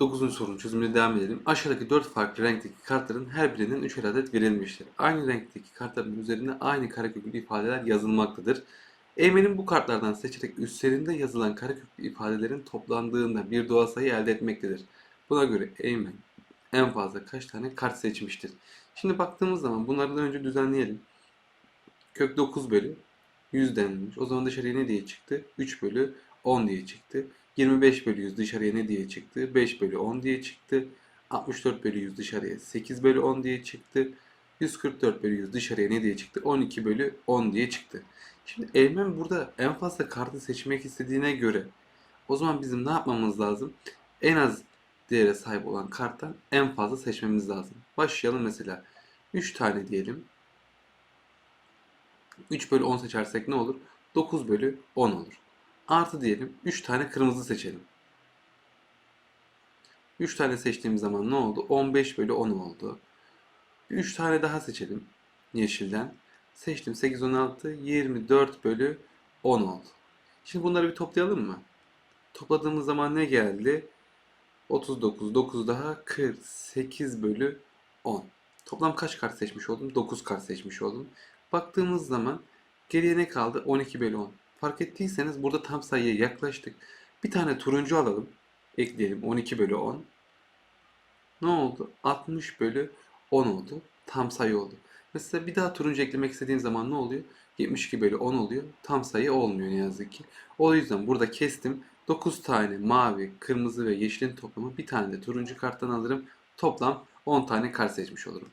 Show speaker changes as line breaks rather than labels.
9. sorunun çözümüne devam edelim. Aşağıdaki 4 farklı renkteki kartların her birinden 3 adet verilmiştir. Aynı renkteki kartların üzerine aynı kareköklü ifadeler yazılmaktadır. Eymen'in bu kartlardan seçerek üstlerinde yazılan kareköklü ifadelerin toplandığında bir doğal sayı elde etmektedir. Buna göre Eymen en fazla kaç tane kart seçmiştir? Şimdi baktığımız zaman bunları da önce düzenleyelim. Kök 9 bölü 100 denilmiş. O zaman dışarıya ne diye çıktı? 3 bölü 10 diye çıktı. 25 bölü 100 dışarıya ne diye çıktı? 5 bölü 10 diye çıktı. 64 bölü 100 dışarıya 8 bölü 10 diye çıktı. 144 bölü 100 dışarıya ne diye çıktı? 12 bölü 10 diye çıktı. Şimdi Eymen burada en fazla kartı seçmek istediğine göre o zaman bizim ne yapmamız lazım? En az değere sahip olan karttan en fazla seçmemiz lazım. Başlayalım mesela. 3 tane diyelim. 3 bölü 10 seçersek ne olur? 9 bölü 10 olur. Artı diyelim 3 tane kırmızı seçelim. 3 tane seçtiğimiz zaman ne oldu? 15 bölü 10 oldu. 3 tane daha seçelim yeşilden. Seçtim 8, 16, 24 bölü 10 oldu. Şimdi bunları bir toplayalım mı? Topladığımız zaman ne geldi? 39, 9 daha 48 bölü 10. Toplam kaç kart seçmiş oldum? 9 kart seçmiş oldum. Baktığımız zaman geriye ne kaldı? 12 bölü 10. Fark ettiyseniz burada tam sayıya yaklaştık. Bir tane turuncu alalım. Ekleyelim 12 bölü 10. Ne oldu? 60 bölü 10 oldu. Tam sayı oldu. Mesela bir daha turuncu eklemek istediğim zaman ne oluyor? 72 bölü 10 oluyor. Tam sayı olmuyor ne yazık ki. O yüzden burada kestim. 9 tane mavi, kırmızı ve yeşilin toplamı bir tane de turuncu karttan alırım. Toplam 10 tane kart seçmiş olurum.